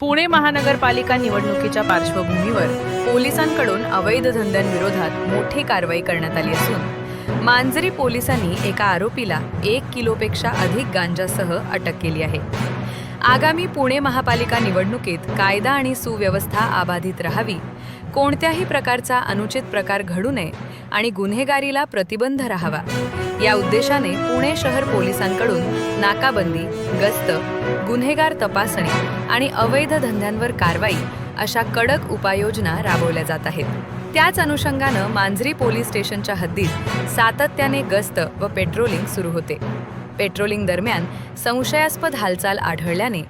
पुणे महानगरपालिका निवडणुकीच्या पार्श्वभूमीवर पोलिसांकडून अवैध धंद्यांविरोधात मोठी कारवाई करण्यात आली असून मांजरी पोलिसांनी एका आरोपीला एक किलोपेक्षा अधिक गांजासह अटक केली आहे. आगामी पुणे महापालिका निवडणुकीत कायदा आणि सुव्यवस्था अबाधित राहावी कोणत्याही प्रकारचा अनुचित प्रकार घडू नये आणि गुन्हेगारीला प्रतिबंध राहावा. या उद्देशाने पुणे शहर पोलिसांकडून नाकाबंदी गस्त गुन्हेगार तपासणी आणि अवैध धंद्यांवर कारवाई अशा कडक उपाययोजना राबवल्या जात आहेत. त्याच अनुषंगानं मांजरी पोलीस स्टेशनच्या हद्दीत सातत्याने गस्त व पेट्रोलिंग सुरू होते. पेट्रोलिंग दरम्यान संशयास्पद हालचाल आढळल्याने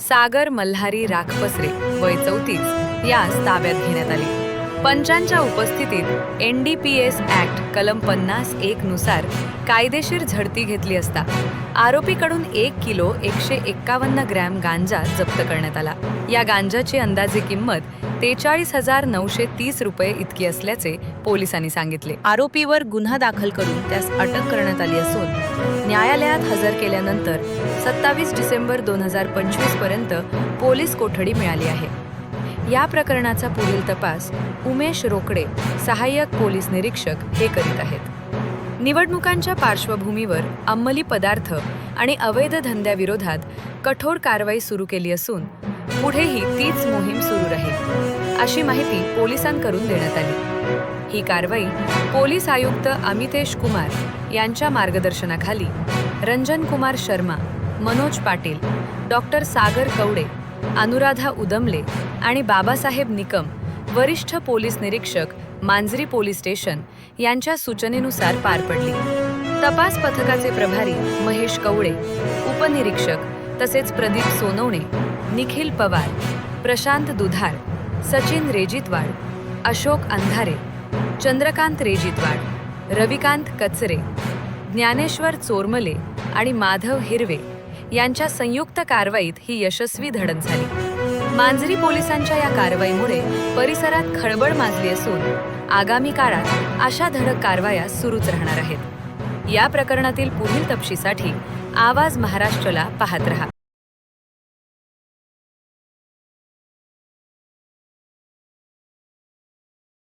सागर मल्हारी राखपसरे वय चौतीस यास ताब्यात घेण्यात आली. पंचांच्या उपस्थितीत N D P S act कलम पन्नास एकनुसार कायदेशीर झडती घेतली असता आरोपीकडून एक किलो एकशे एक्कावन्न ग्रॅम गांजा जप्त करण्यात आला. या गांजाची अंदाजे किंमत त्रेचाळीस हजार नऊशे तीस रुपये इतकी असल्याचे पोलिसांनी सांगितले. आरोपीवर गुन्हा दाखल करून त्यास अटक करण्यात आली असून न्यायालयात हजर केल्यानंतर सत्तावीस डिसेंबर दोन हजार पंचवीसपर्यंत पोलीस कोठडी मिळाली आहे. या प्रकरणाचा पुढील तपास उमेश रोकडे सहाय्यक पोलीस निरीक्षक हे करीत आहेत. निवडणुकांच्या पार्श्वभूमीवर अंमली पदार्थ आणि अवैध धंद्याविरोधात कठोर कारवाई सुरू केली असून पुढेही तीच मोहीम सुरू राहील अशी माहिती पोलिसांकडून देण्यात आली. ही कारवाई पोलीस आयुक्त अमितेश कुमार यांच्या मार्गदर्शनाखाली रंजन कुमार शर्मा मनोज पाटील डॉक्टर सागर कवडे अनुराधा उदमले आणि बाबासाहेब निकम वरिष्ठ पोलीस निरीक्षक मांजरी पोलीस स्टेशन यांच्या सूचनेनुसार पार पडली. तपास पथकाचे प्रभारी महेश कवळे उपनिरीक्षक तसेच प्रदीप सोनवणे निखिल पवार प्रशांत दुधार सचिन रेजितवाड अशोक अंधारे चंद्रकांत रेजितवाड रविकांत कचरे ज्ञानेश्वर चोरमले आणि माधव हिरवे यांच्या संयुक्त कारवाईत ही यशस्वी धडक झाली. मांजरी पोलिसांच्या या कारवाईमुळे परिसरात खळबळ माजली असून आगामी काळात अशा धडक कारवाया सुरूच राहणार आहेत. या प्रकरणातील पुढील तपशीसाठी आवाज महाराष्ट्रला पाहत रहा.